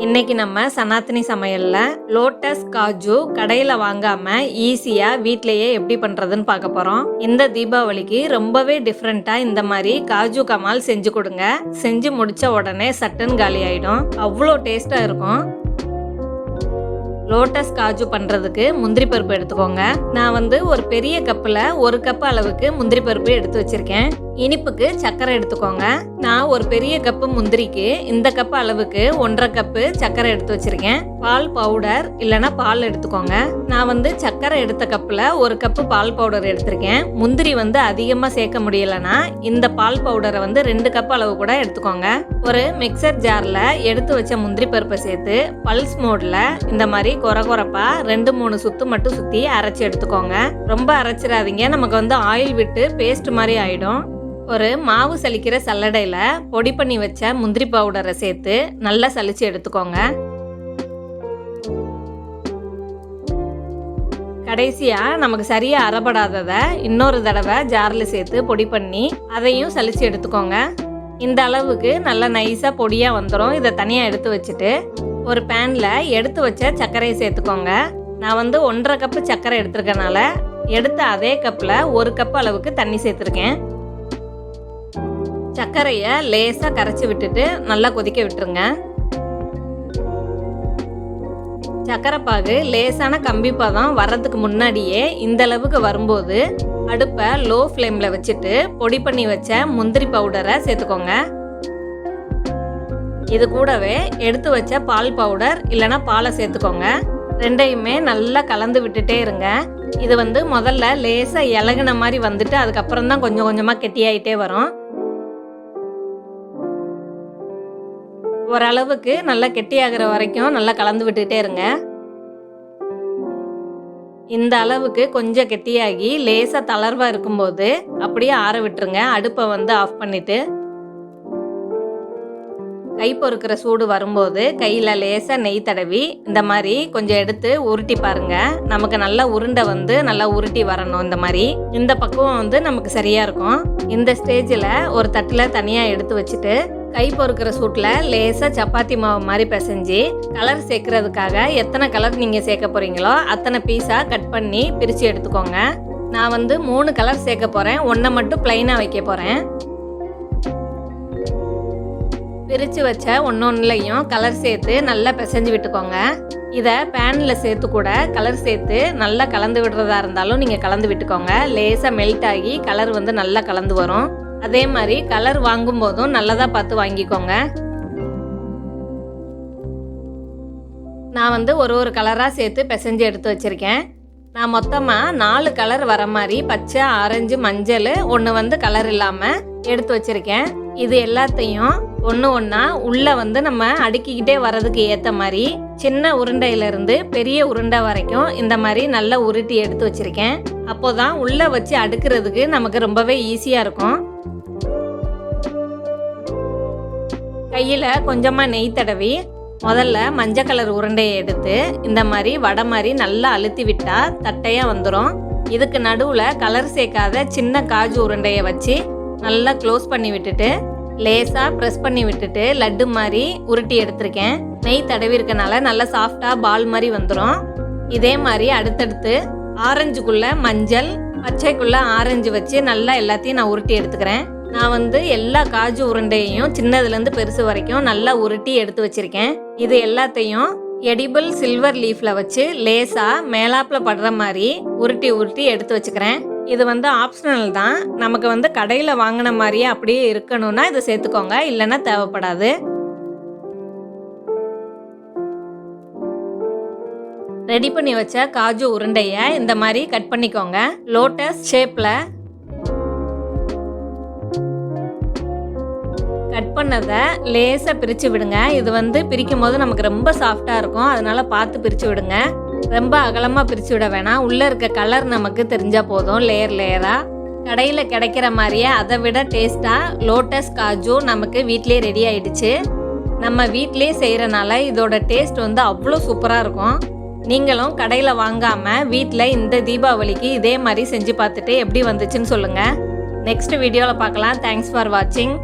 இன்னைக்கு நம்ம சனாத்தனி சமையலில் லோட்டஸ் காஜு கடையில் வாங்காம ஈஸியாக வீட்லேயே எப்படி பண்ணுறதுன்னு பார்க்க போகிறோம் இந்த தீபாவளிக்கு ரொம்பவே டிஃப்ரெண்ட்டாக இந்த மாதிரி காஜு கமால் செஞ்சு கொடுங்க. செஞ்சு முடித்த உடனே சட்டன் காலி ஆகிடும் அவ்வளோ டேஸ்ட்டாக இருக்கும். லோட்டஸ் காஜு பண்ணுறதுக்கு முந்திரி பருப்பு எடுத்துக்கோங்க. நான் வந்து ஒரு பெரிய கப்பில் ஒரு கப் அளவுக்கு முந்திரி பருப்பு எடுத்து வச்சிருக்கேன். இனிப்புக்கு சர்க்கரை எடுத்துக்கோங்க. நான் ஒரு பெரிய கப்பு முந்திரிக்கு இந்த கப் அளவுக்கு ஒன்றரை கப்பு சர்க்கரை எடுத்து வச்சிருக்கேன். பால் பவுடர் இல்லைன்னா பால் எடுத்துக்கோங்க. நான் வந்து சர்க்கரை எடுத்த கப்பில் ஒரு கப்பு பால் பவுடர் எடுத்திருக்கேன். முந்திரி வந்து அதிகமாக சேர்க்க முடியலன்னா இந்த பால் பவுடரை வந்து ரெண்டு கப் அளவு கூட எடுத்துக்கோங்க. ஒரு மிக்சர் ஜாரில் எடுத்து வச்ச முந்திரி பருப்பை சேர்த்து பல்ஸ் மோடில் இந்த மாதிரி கொர கொரப்பா ரெண்டு மூணு சுத்து மட்டும் சுற்றி அரைச்சி எடுத்துக்கோங்க. ரொம்ப அரைச்சிடாதீங்க. நமக்கு வந்து ஆயில் விட்டு பேஸ்ட் மாதிரி ஆகிடும் ஒரு மாவு சலிக்கிற சல்லடையில் பொடி பண்ணி வச்ச முந்திரி பவுடரை சேர்த்து நல்லா சலிச்சு எடுத்துக்கோங்க. கடைசியாக நமக்கு சரியாக அறப்படாததை இன்னொரு தடவை ஜாரில் சேர்த்து பொடி பண்ணி அதையும் சலிச்சு எடுத்துக்கோங்க. இந்த அளவுக்கு நல்லா நைஸாக பொடியாக வந்துடும் இதை தனியாக எடுத்து வச்சுட்டு ஒரு பேனில் எடுத்து வச்ச சர்க்கரையை சேர்த்துக்கோங்க. நான் வந்து ஒன்றரை கப்பு சர்க்கரை எடுத்துருக்கனால எடுத்த அதே கப்பில் ஒரு கப் அளவுக்கு தண்ணி சேர்த்துருக்கேன். சர்க்கரையை லேசாக கரைச்சி விட்டுட்டு நல்லா கொதிக்க விட்டுருங்க. சர்க்கரை பாகு லேசான கம்பி வர்றதுக்கு முன்னாடியே இந்த அளவுக்கு வரும்போது அடுப்பை லோ ஃப்ளேமில் வச்சுட்டு பொடி பண்ணி வச்ச முந்திரி பவுடரை சேர்த்துக்கோங்க. இது கூடவே எடுத்து வச்ச பால் பவுடர் இல்லைன்னா பாலை சேர்த்துக்கோங்க. ரெண்டையுமே நல்லா கலந்து விட்டுட்டே இருங்க. இது வந்து முதல்ல லேசாக இலகுன மாதிரி வந்துட்டு அதுக்கப்புறம் தான் கொஞ்சம் கொஞ்சமாக கெட்டியாயிட்டே வரும். ஓரளவுக்கு நல்லா கெட்டியாகிற வரைக்கும் நல்லா கலந்து விட்டுட்டே இருங்க. இந்த அளவுக்கு கொஞ்சம் கெட்டியாகி லேசாக தளர்வாக இருக்கும்போது அப்படியே ஆற விட்டுருங்க. அடுப்பை வந்து ஆஃப் பண்ணிட்டு. கை பொறுக்கிற சூடு வரும்போது கையில் லேசாக நெய் தடவி இந்த மாதிரி கொஞ்சம் எடுத்து உருட்டி பாருங்க. நமக்கு நல்லா உருண்டை வந்து நல்லா உருட்டி வரணும் இந்த மாதிரி. இந்த பக்குவம் வந்து நமக்கு சரியாக இருக்கும். இந்த ஸ்டேஜில் ஒரு தட்டில் தனியாக எடுத்து வச்சுட்டு கை பொறுக்கிற சூட்டில் லேசாக சப்பாத்தி மாவு மாதிரி பிசைஞ்சு கலர் சேர்க்கறதுக்காக எத்தனை கலர் நீங்கள் சேர்க்க போகிறீங்களோ அத்தனை பீஸாக கட் பண்ணி பிரித்து எடுத்துக்கோங்க. நான் வந்து மூணு கலர் சேர்க்க போகிறேன் ஒன்றை மட்டும் ப்ளைனாக வைக்க போகிறேன் பிரித்து வச்ச ஒன்று ஒன்றுலையும் கலர் சேர்த்து நல்லா பிசைஞ்சு விட்டுக்கோங்க. இதை பேனில் சேர்த்து கூட கலர் சேர்த்து நல்லா கலந்து விடுறதா இருந்தாலும் நீங்கள் கலந்து விட்டுக்கோங்க. லேசாக மெல்ட் ஆகி கலர் வந்து நல்லா கலந்து வரும். அதே மாதிரி கலர் வாங்கும் போதும் நல்லதாக பார்த்து வாங்கிக்கோங்க. நான் வந்து ஒரு ஒரு கலராக சேர்த்து பிசைஞ்சு எடுத்து வச்சுருக்கேன். நான் மொத்தமாக நாலு கலர் வர மாதிரி பச்சை ஆரஞ்சு மஞ்சள் ஒன்று வந்து கலர் இல்லாமல் எடுத்து வச்சுருக்கேன். இது எல்லாத்தையும் ஒன்று ஒன்றா உள்ளே வந்து நம்ம அடுக்கிக்கிட்டே வர்றதுக்கு ஏற்ற மாதிரி சின்ன உருண்டையிலேருந்து பெரிய உருண்டை வரைக்கும் இந்த மாதிரி நல்லா உருட்டி எடுத்து வச்சுருக்கேன். அப்போதான் உள்ளே வச்சு அடுக்கிறதுக்கு நமக்கு ரொம்பவே ஈஸியாக இருக்கும். கையில் கொஞ்சமாக நெய் தடவி முதல்ல மஞ்சள் கலர் உருண்டையை எடுத்து இந்த மாதிரி வடை மாதிரி நல்லா அழுத்தி விட்டால் தட்டையாக வந்துடும் இதுக்கு நடுவில் கலர் சேர்க்காத சின்ன காஜு உருண்டையை வச்சு நல்லா க்ளோஸ் பண்ணி விட்டுட்டு லேசாக ப்ரெஸ் பண்ணி விட்டுட்டு லட்டு மாதிரி உருட்டி எடுத்திருக்கேன். நெய் தடவி இருக்கனால நல்லா சாஃப்டாக பால் மாதிரி வந்துடும் இதே மாதிரி அடுத்தடுத்து ஆரஞ்சுக்குள்ளே மஞ்சள் பச்சைக்குள்ளே ஆரஞ்சு வச்சு நல்லா எல்லாத்தையும் நான் உருட்டி எடுத்துக்கிறேன். நான் வந்து எல்லா காஜு உருண்டையையும் சின்னதுலேருந்து பெருசு வரைக்கும் நல்லா உருட்டி எடுத்து வச்சிருக்கேன். இது எல்லாத்தையும் எடிபிள் சில்வர் லீஃப்பில் வச்சு லேசாக மேலாப்பில் படுற மாதிரி உருட்டி உருட்டி எடுத்து வச்சுக்கிறேன். இது வந்து ஆப்ஷனல் தான். நமக்கு வந்து கடையில் வாங்கின மாதிரியே அப்படியே இருக்கணும்னா இதை சேர்த்துக்கோங்க. இல்லைன்னா தேவைப்படாது. ரெடி பண்ணி வச்ச காஜு உருண்டையை இந்த மாதிரி கட் பண்ணிக்கோங்க. லோட்டஸ் ஷேப்பில் கட் பண்ணதை லேசாக பிரித்து விடுங்க. இது வந்து பிரிக்கும் போது நமக்கு ரொம்ப சாஃப்டாக இருக்கும். அதனால் பார்த்து பிரித்து விடுங்க. ரொம்ப அகலமாக பிரித்து விட வேணாம். உள்ளே இருக்க கலர் நமக்கு தெரிஞ்சால் போதும். லேயர் லேயராக கடையில் கிடைக்கிற மாதிரியே அதை விட டேஸ்ட்டாக லோட்டஸ் காஜு நமக்கு வீட்டிலே ரெடி ஆயிடுச்சு. நம்ம வீட்டிலே செய்கிறனால இதோட டேஸ்ட் வந்து அவ்வளோ சூப்பராக இருக்கும். நீங்களும் கடையில் வாங்காமல் வீட்டில் இந்த தீபாவளிக்கு இதே மாதிரி செஞ்சு பார்த்துட்டு எப்படி வந்துச்சுன்னு சொல்லுங்கள் நெக்ஸ்ட் வீடியோவில் பார்க்கலாம். தேங்க்ஸ் ஃபார் வாட்சிங்